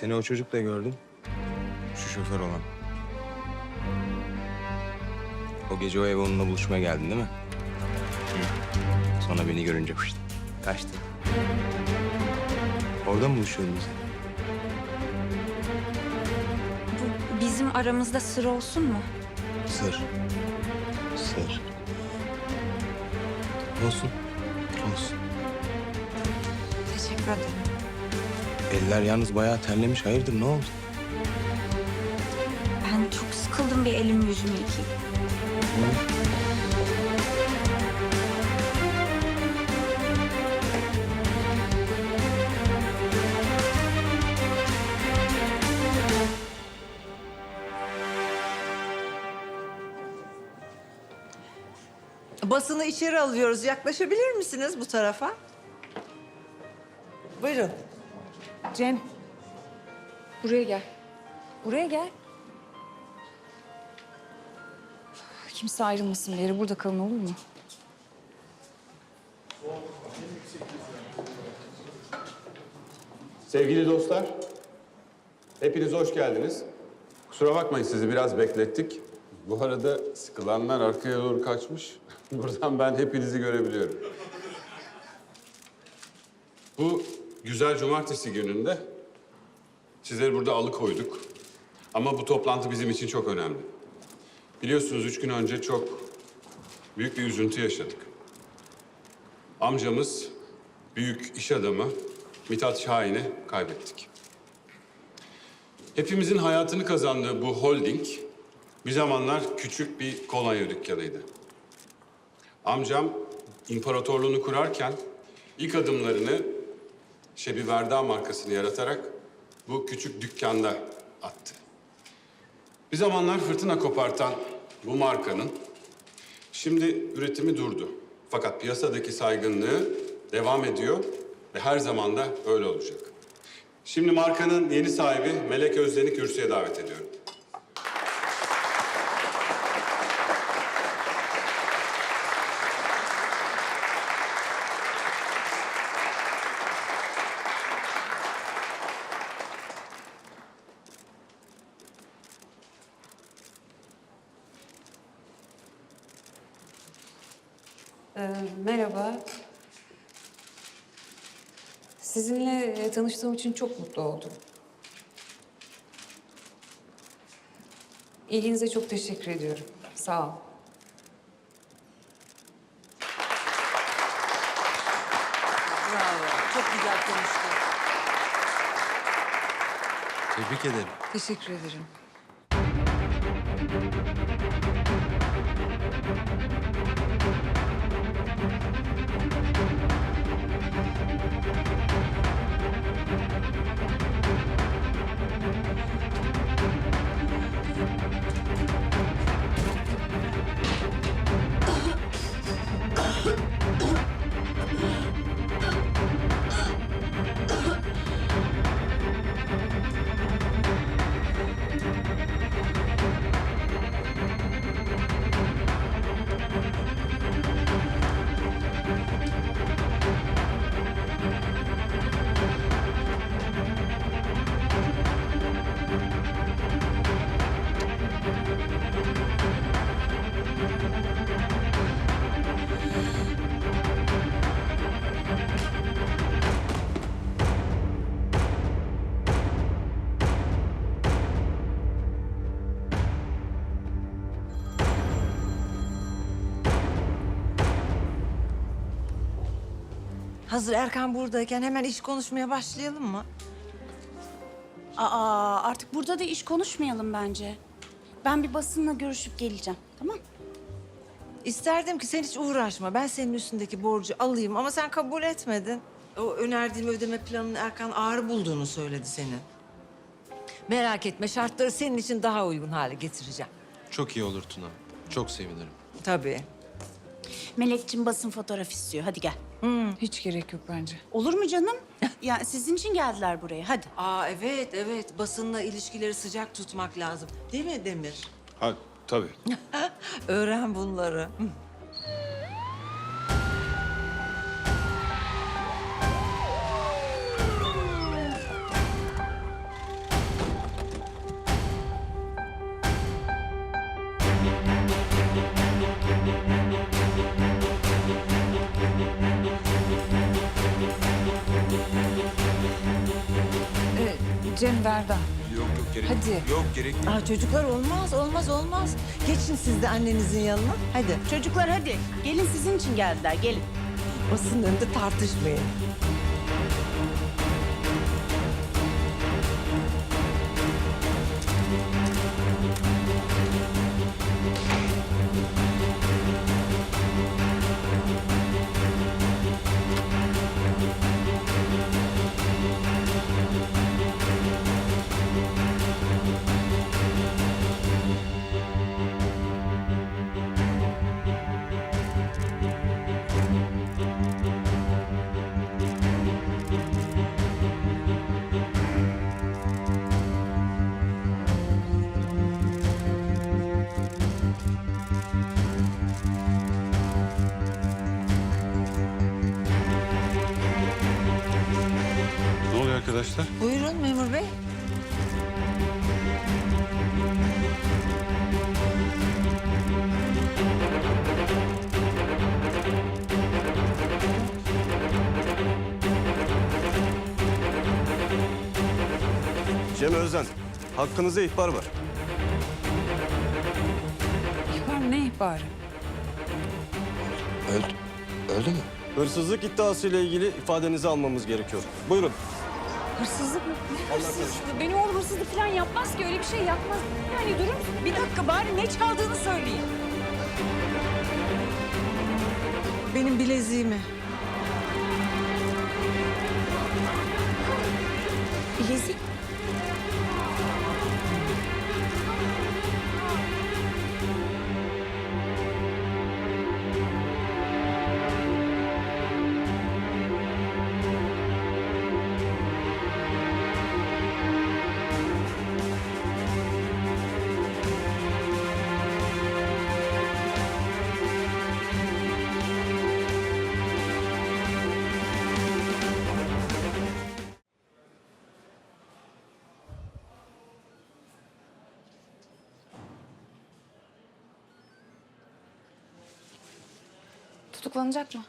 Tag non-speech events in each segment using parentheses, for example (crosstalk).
Seni o çocukla gördüm. Şu şoför olan. O gece o eve onunla buluşmaya geldin değil mi? Hı. Sonra beni görünce fışt, kaçtı. Orada mı buluşuyordunuz? Bu bizim aramızda sır olsun mu? Sır. Sır. Olsun. Olsun. Teşekkür ederim. Eller yalnız bayağı terlemiş. Hayırdır ne oldu? Ben çok sıkıldım bir elimi yüzümü yıkayayım. Basını içeri alıyoruz. Yaklaşabilir misiniz bu tarafa? Buyurun. Cem. Buraya gel. Buraya gel. Kimse ayrılmasın bir yere. Burada kalın olur mu? Sevgili dostlar, hepiniz hoş geldiniz. Kusura bakmayın sizi biraz beklettik. Bu arada sıkılanlar arkaya doğru kaçmış. (laughs) Buradan ben hepinizi görebiliyorum. Bu güzel cumartesi gününde sizleri burada alıkoyduk. Ama bu toplantı bizim için çok önemli. Biliyorsunuz üç gün önce çok büyük bir üzüntü yaşadık. Amcamız, büyük iş adamı Mithat Şahin'i kaybettik. Hepimizin hayatını kazandığı bu holding bir zamanlar küçük bir kolonya dükkanıydı. Amcam imparatorluğunu kurarken ilk adımlarını Şebi Verda markasını yaratarak bu küçük dükkanda attı. Bir zamanlar fırtına kopartan bu markanın Şimdi üretimi durdu. Fakat piyasadaki saygınlığı devam ediyor ve her zaman da öyle olacak. Şimdi markanın yeni sahibi Melek Özden'i kürsüye davet ediyorum. Ee, merhaba. Sizinle e, tanıştığım için çok mutlu oldum. İlginize çok teşekkür ediyorum. Sağ ol. Bravo. Çok güzel konuştun. Tebrik ederim. Teşekkür ederim. Hazır Erkan buradayken hemen iş konuşmaya başlayalım mı? Aa, artık burada da iş konuşmayalım bence. Ben bir basınla görüşüp geleceğim, tamam? İsterdim ki sen hiç uğraşma. Ben senin üstündeki borcu alayım ama sen kabul etmedin. O önerdiğim ödeme planını Erkan ağır bulduğunu söyledi senin. Merak etme şartları senin için daha uygun hale getireceğim. Çok iyi olur Tuna. Çok sevinirim. Tabii. Melekçim basın fotoğraf istiyor, hadi gel. Hiç gerek yok bence. Olur mu canım? ya sizin için geldiler buraya, hadi. Aa evet evet basınla ilişkileri sıcak tutmak lazım. Değil mi Demir? Ha tabii. (laughs) Öğren bunları. Cem Verda. Yok yok gerek Hadi. Yok gerek yok. Aa, çocuklar olmaz, olmaz, olmaz. Geçin siz de annenizin yanına. Hadi. Çocuklar hadi. Gelin sizin için geldiler. Gelin. Basının önünde tartışmayın. Arkadaşlar? Buyurun memur bey. Cem Özden, hakkınızda ihbar var. İhbar ne ihbarı? Öldü. Öldü mü? Hırsızlık iddiasıyla ilgili ifadenizi almamız gerekiyor. Buyurun. Hırsızlık mı? Ne hırsızlığı? Benim oğlum hırsızlık falan yapmaz ki. Öyle bir şey yapmaz. Yani durun. Bir dakika bari ne çaldığını söyleyin. Benim bileziğimi. Bilezik. Tutuklanacak mı?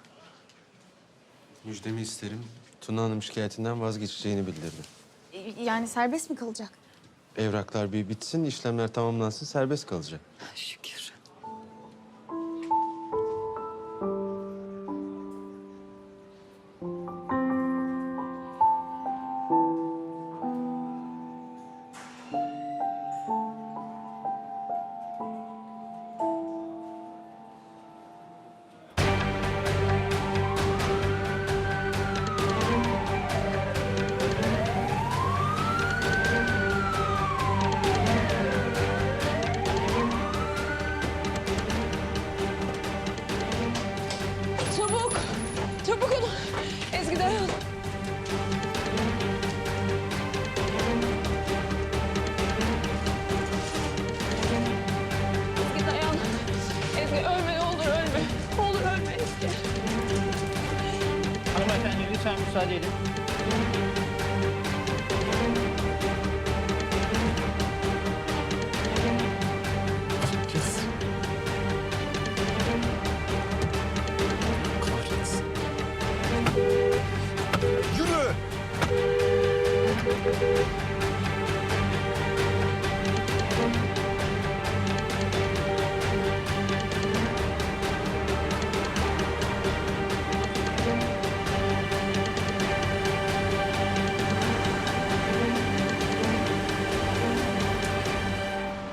Müjdemi isterim. Tuna Hanım şikayetinden vazgeçeceğini bildirdi. Yani serbest mi kalacak? Evraklar bir bitsin, işlemler tamamlansın, serbest kalacak. Şükür.